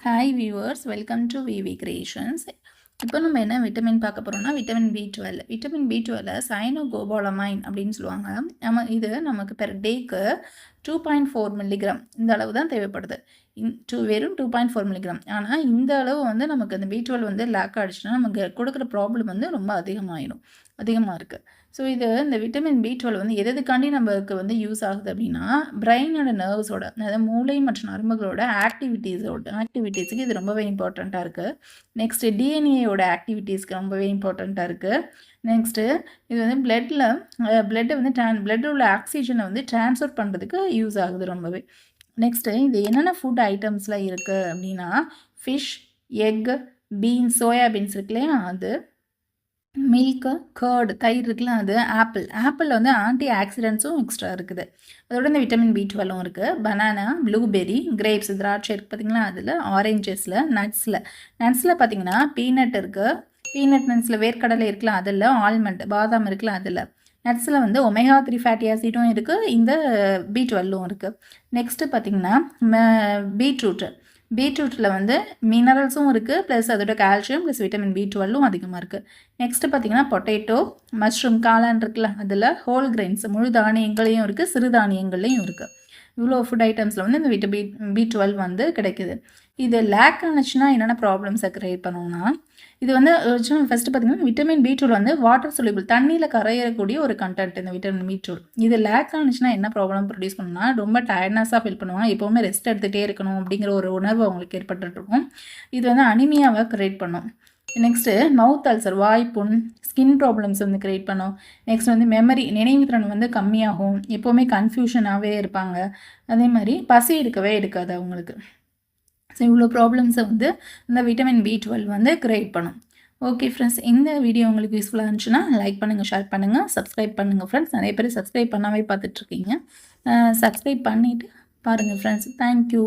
Hi viewers welcome to VV creations இப்போ நம்ம என்ன விட்டமின் பார்க்க போகிறோம்னா vitamin B twelve vitamin B டுவெல்ல cyanocobalamin அப்படின்னு சொல்லுவாங்க. நம்ம இது நமக்கு பெர் டேக்கு டூ பாயிண்ட் ஃபோர் மில்லிகிராம் இந்த அளவு தான் தேவைப்படுது. இன் டூ வெறும் டூ பாயிண்ட் ஃபோர் மில்லிகிராம் ஆனால் இந்த அளவு வந்து நமக்கு அந்த பி டுவெல் வந்து லேக் ஆகிடுச்சுன்னா நமக்கு கொடுக்குற ப்ராப்ளம் வந்து ரொம்ப அதிகமாகிடும் அதிகமாக இருக்குது ஸோ இது இந்த விட்டமின் பி டுவெல் வந்து எதுக்காண்டி நம்மளுக்கு வந்து யூஸ் ஆகுது அப்படின்னா பிரெயினோட நர்வ்ஸோட அதாவது மூளை மற்றும் நரம்புகளோட ஆக்டிவிட்டீஸோட ஆக்டிவிட்டீஸுக்கு இது ரொம்பவே இம்பார்ட்டண்ட்டாக இருக்குது நெக்ஸ்ட்டு டிஎன்ஏயோட ஆக்டிவிட்டீஸ்க்கு ரொம்பவே இம்பார்ட்டண்ட்டாக இருக்குது நெக்ஸ்ட்டு இது வந்து பிளட்டில் பிளட்டை வந்து ட்ரான் பிளட்டில் உள்ள ஆக்சிஜனை வந்து ட்ரான்ஸ்ஃபர் பண்ணுறதுக்கு யூஸ் ஆகுது ரொம்பவே. நெக்ஸ்ட்டு இது என்னென்ன ஃபுட் ஐட்டம்ஸ்லாம் இருக்குது அப்படின்னா fish egg beans soya beans இருக்கு இல்லையா? அது மில்க்கு கேர்டு தயிர் இருக்குல்ல அது ஆப்பிள் ஆப்பிளில் வந்து ஆன்டி ஆக்சிடென்ட்ஸும் எக்ஸ்ட்ரா இருக்குது. அதோட இந்த விட்டமின் பி டுவெல்லும் இருக்குது பனானா ப்ளூபெரி கிரேப்ஸ் திராட்சை இருக்குது பார்த்தீங்களா அதில் ஆரஞ்சஸில் நட்ஸில் நட்ஸில் பார்த்தீங்கன்னா பீனட் இருக்குது பீனட் நட்ஸில் வேர்க்கடலை இருக்குல்ல அதில் ஆல்மண்ட் பாதாம் இருக்குல்ல அதில். நட்ஸில் வந்து ஒமேகா த்ரீ ஃபேட்டி ஆசிடும் இருக்குது இந்த பி டுவெல்லும் இருக்குது நெக்ஸ்ட்டு பார்த்தீங்கன்னா பீட்ரூட்டு. பீட்ரூட்டில் வந்து மினரல்ஸும் இருக்குது ப்ளஸ் அதோட கால்சியம் ப்ளஸ் விட்டமின் பி டுவெல்லும் அதிகமாக இருக்குது நெக்ஸ்ட்டு பார்த்தீங்கன்னா பொட்டேட்டோ மஷ்ரூம் காளான் இருக்குல்ல அதில் ஹோல் கிரெயின்ஸ் முழு தானியங்களையும் இருக்குது சிறு தானியங்கள்லையும் இருக்குது இவ்வளோ ஃபுட் ஐட்டம்ஸில் வந்து இந்த விட்டமின் பி டுவெல் வந்து கிடைக்குது. இது லேக் ஆனிச்சுன்னா என்னென்ன ப்ராப்ளம்ஸை க்ரியேட் பண்ணுவோம்னா இது வந்து ஃபஸ்ட்டு பார்த்தீங்கன்னா விட்டமின் பி டூல் வந்து வாட்டர் சொல்யூபிள் தண்ணியில் கரையக்கூடிய ஒரு கண்டென்ட் இந்த விட்டமின் பி டூல் இது லேக் ஆனிச்சுன்னா என்ன ப்ராப்ளம் ப்ரொடியூஸ் பண்ணணும்னா ரொம்ப டயர்ட்னஸாக ஃபீல் பண்ணுவாங்க எப்போவுமே ரெஸ்ட் எடுத்துகிட்டே இருக்கணும் அப்படிங்கிற ஒரு உணர்வு அவங்களுக்கு ஏற்பட்டுருக்கும் இது வந்து அனிமியாவை க்ரியேட் பண்ணும். நெக்ஸ்ட்டு மவுத் அல்சர் வாய்ப்புண் ஸ்கின் ப்ராப்ளம்ஸ் வந்து க்ரியேட் பண்ணும். நெக்ஸ்ட் வந்து மெமரி நினைவுத்திறன் வந்து கம்மியாகும். எப்போவுமே கன்ஃபியூஷனாகவே இருப்பாங்க. அதே மாதிரி பசி எடுக்கவே எடுக்காது அவங்களுக்கு. ஸோ இவ்வளோ ப்ராப்ளம்ஸை வந்து இந்த விட்டமின் பி டுவெல் வந்து க்ரியேட் பண்ணும். ஓகே ஃப்ரெண்ட்ஸ் இந்த வீடியோ உங்களுக்கு யூஸ்ஃபுல்லாக இருந்துச்சுன்னா லைக் பண்ணுங்கள் ஷேர் பண்ணுங்கள் சப்ஸ்கிரைப் பண்ணுங்கள் ஃப்ரெண்ட்ஸ் நிறைய பேர் சப்ஸ்கிரைப் பண்ணாவே பார்த்துட்ருக்கீங்க சப்ஸ்கிரைப் பண்ணிவிட்டு பாருங்கள் ஃப்ரெண்ட்ஸ் தேங்க்யூ